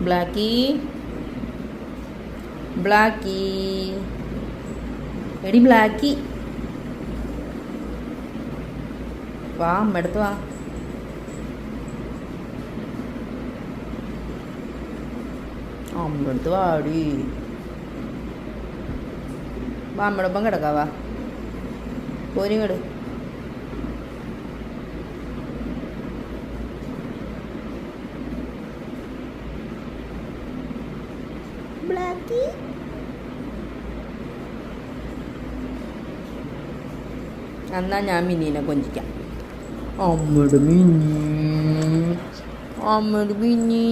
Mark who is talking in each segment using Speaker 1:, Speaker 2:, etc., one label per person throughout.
Speaker 1: ബ്ലാക്കി ബ്ലാക്കി എടി ബ്ലാക്കി വാ അമ്മടുത്ത് വാ. അമ്മടുത്ത് വാടി. വാ അമ്മടൊപ്പം കിടക്കാം വാ. ബ്ലാക്കി എന്നാ ഞാൻ മിനിനെ കൊഞ്ചിക്കാം അമ്മയുടെ മിന്നി അമ്മയുടെ മിന്നി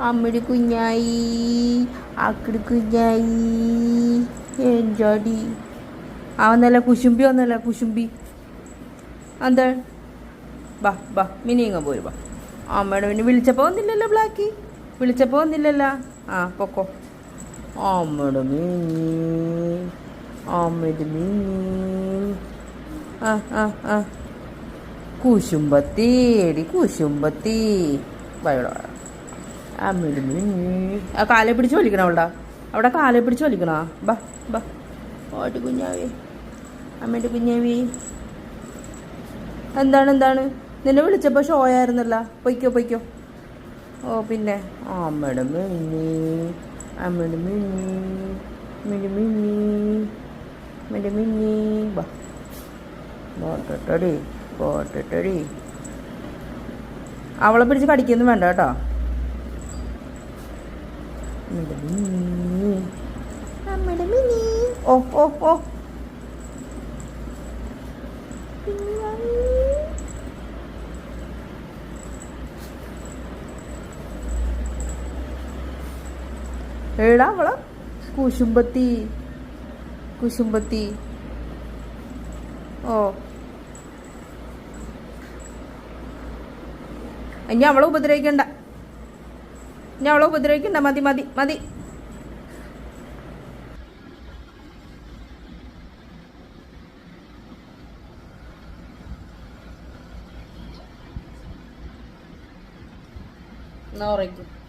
Speaker 1: അമ്മയുടെ കുഞ്ഞായി ആക്കടി കുഞ്ഞായി എൻജോടി അവന്നല്ല കുശുമ്പി ഒന്നല്ല കുശുമ്പി എന്താ ബാ ബാ മിനിങ്ങ ഇങ്ങ പോര് ബാ അമ്മയുടെ പിന്നെ വിളിച്ചപ്പോൾ വന്നില്ലല്ലോ ബ്ലാക്കി വിളിച്ചപ്പോൾ വന്നില്ലല്ലോ. ആ പൊക്കോ. അമ്മയുടെ മീൻ. അമ്മയുടെ മീൻ. ആ ആ ആ. എടി കുശുമ്പത്തി. വയടോ അമ്മയുടെ മീൻ. ആ കാലെ പിടിച്ച് വലിക്കണ അവളുടെ? അവിടെ കാലെ പിടിച്ച് വലിക്കണോ? ബാ ബാ. ഓട്ട് കുഞ്ഞാവി. അമ്മയുടെ കുഞ്ഞാവി. എന്താണ് എന്താണ്? നിന്നെ വിളിച്ചപ്പോൾ ഷോ ആയിരുന്നല്ല. പൊയ്ക്കോ പൊയ്ക്കോ. ഓ പിന്നെ? അമ്മയുടെ മിന്നി. അമ്മയുടെ മിന്നി. മിനി മിന്നി. അമ്മയുടെ മിന്നി. ബാ പോട്ടടി പോട്ടടി അവളെ പിടിച്ച് കടിക്കൊന്നും വേണ്ട കേട്ടോ. അമ്മയുടെ മിന്നി. അമ്മയുടെ മിന്നി. ഓ ഓ ഓ. ഏടാ അവൾ. കുശുമ്പത്തി കുശുമ്പത്തി ഓ. ഇനി അവളെ ഉപദ്രവിക്കണ്ട. ഇനി അവളെ ഉപദ്രവിക്കണ്ട. മതി മതി മതി. എന്നാ ഉറയ്ക്കും.